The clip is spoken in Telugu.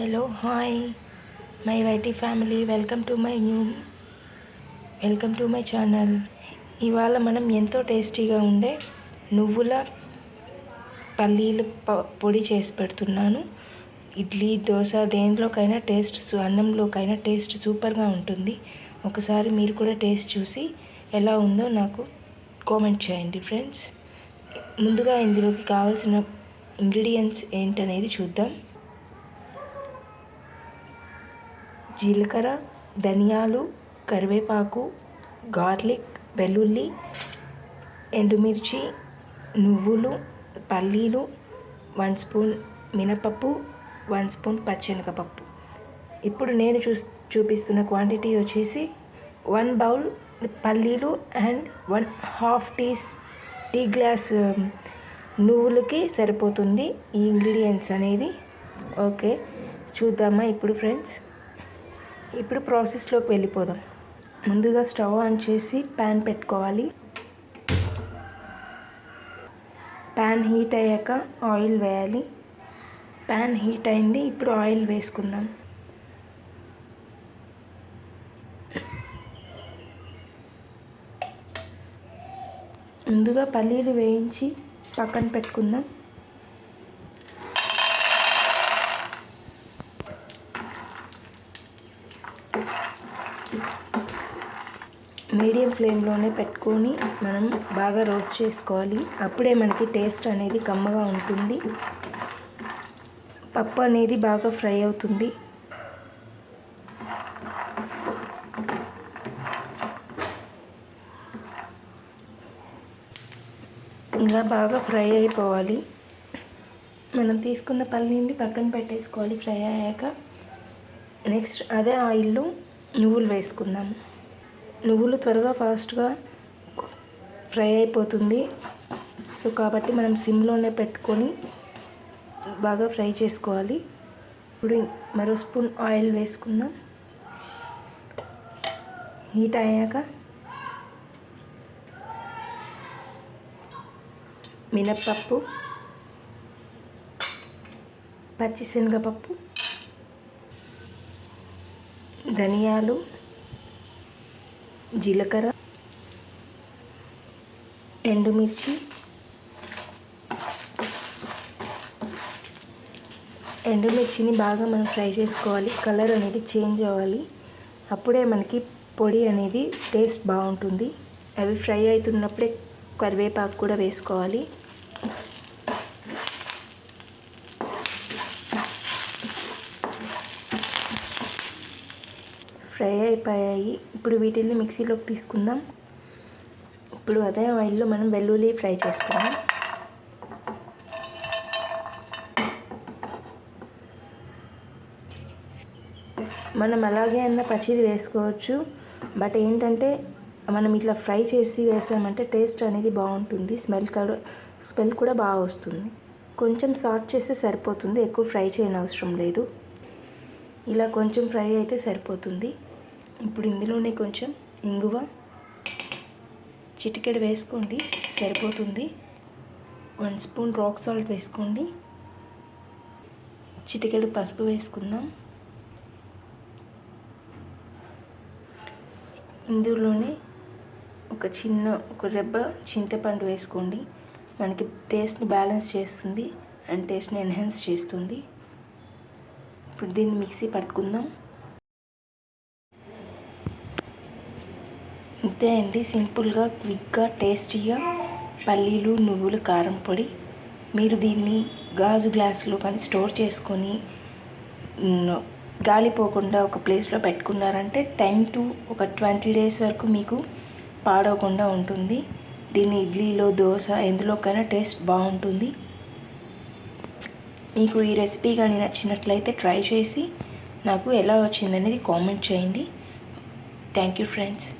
Hello hi my YT family welcome to my new welcome to my channel ఇవాళ మనం ఎంతో టేస్టీగా ఉండే నువ్వుల పల్లీలు పొడి చేసి పెడుతున్నాను. ఇడ్లీ దోశ దేంట్లోకైనా టేస్ట్ సు- అన్నంలోకైనా టేస్ట్ సూపర్గా ఉంటుంది. ఒకసారి మీరు కూడా టేస్ట్ చూసి ఎలా ఉందో నాకు కామెంట్ చేయండి ఫ్రెండ్స్. ముందుగా ఇందులోకి కావాల్సిన ఇంగ్రీడియంట్స్ ఏంటనేది చూద్దాం. జీలకర్ర ధనియాలు కరివేపాకు గార్లిక్ వెల్లుల్లి ఎండుమిర్చి నువ్వులు పల్లీలు వన్ స్పూన్ మినపప్పు వన్ స్పూన్ పచ్చెనగపప్పు ఇప్పుడు నేను చూ చూపిస్తున్న క్వాంటిటీ వచ్చేసి వన్ బౌల్ పల్లీలు and one half teas tea glass నువ్వులకి సరిపోతుంది ఈ ఇంగ్రీడియంట్స్ అనేది. ఓకే చూద్దామా ఇప్పుడు ఫ్రెండ్స్? ఇప్పుడు ప్రాసెస్లోకి వెళ్ళిపోదాం. ముందుగా స్టవ్ ఆన్ చేసి ప్యాన్ పెట్టుకోవాలి. ప్యాన్ హీట్ అయ్యాక ఆయిల్ వేయాలి. ప్యాన్ హీట్ అయింది ఇప్పుడు ఆయిల్ వేసుకుందాం. ముందుగా పల్లీలు వేయించి పక్కన పెట్టుకుందాం. మీడియం ఫ్లేమ్లోనే పెట్టుకొని మనం బాగా రోస్ట్ చేసుకోవాలి. అప్పుడే మనకి టేస్ట్ అనేది కమ్మగా ఉంటుంది. పప్పు అనేది బాగా ఫ్రై అవుతుంది. ఇలా బాగా ఫ్రై అయిపోవాలి. మనం తీసుకున్న పల్లీని పక్కన పెట్టేసుకోవాలి. ఫ్రై అయ్యాక నెక్స్ట్ అదే ఆయిల్లో నువ్వులు వేసుకుందాం. నువ్వులు త్వరగా ఫాస్ట్గా ఫ్రై అయిపోతుంది. సో కాబట్టి మనం సిమ్లోనే పెట్టుకొని బాగా ఫ్రై చేసుకోవాలి. ఇప్పుడు మరో స్పూన్ ఆయిల్ వేసుకుందాం. హీట్ అయ్యాక మినప్పప్పు పచ్చిశనగపప్పు ధనియాలు జీలకర్ర ఎండుమిర్చి ఎండుమిర్చిని బాగా మనం ఫ్రై చేసుకోవాలి. కలర్ అనేది చేంజ్ అవ్వాలి. అప్పుడే మనకి పొడి అనేది టేస్ట్ బాగుంటుంది. అవి ఫ్రై అవుతున్నప్పుడే కరివేపాకు కూడా వేసుకోవాలి. ఫ్రై అయిపోయాయి. ఇప్పుడు వీటిని మిక్సీలోకి తీసుకుందాం. ఇప్పుడు అదే ఆయిల్లో మనం వెల్లుల్లి ఫ్రై చేసుకుందాం. మనం అలాగే అన్న పచ్చిది వేసుకోవచ్చు. బట్ ఏంటంటే మనం ఇట్లా ఫ్రై చేసి వేసామంటే టేస్ట్ అనేది బాగుంటుంది. స్మెల్ కూడా స్మెల్ కూడా బాగా వస్తుంది. కొంచెం సాల్ట్ చేస్తే సరిపోతుంది. ఎక్కువ ఫ్రై చేయనవసరం లేదు. ఇలా కొంచెం ఫ్రై అయితే సరిపోతుంది. ఇప్పుడు ఇందులోనే కొంచెం ఇంగువ. చిటికెడు వేసుకోండి సరిపోతుంది. వన్ స్పూన్ రాక్ సాల్ట్ వేసుకోండి. చిటికెడు పసుపు వేసుకుందాం. ఇందులోనే ఒక చిన్న ఒక రెబ్బ చింతపండు వేసుకోండి. మనకి టేస్ట్ని బ్యాలెన్స్ చేస్తుంది అండ్ టేస్ట్ని ఎన్హాన్స్ చేస్తుంది. ఇప్పుడు దీన్ని మిక్సీ పట్టుకుందాం. అంతే అండి సింపుల్గా క్విక్గా టేస్టీగా పల్లీలు నువ్వులు కారం పొడి మీరు దీన్ని గాజు గ్లాసులో కానీ స్టోర్ చేసుకొని గాలిపోకుండా ఒక ప్లేస్లో పెట్టుకున్నారంటే టెన్ టు ఒక ట్వంటీ డేస్ వరకు మీకు పాడవకుండా ఉంటుంది. దీన్ని ఇడ్లీలో దోశ ఎందులోకైనా టేస్ట్ బాగుంటుంది. మీకు ఈ రెసిపీ కానీ నచ్చినట్లయితే ట్రై చేసి నాకు ఎలా వచ్చిందనేది కామెంట్ చేయండి. Thank you friends.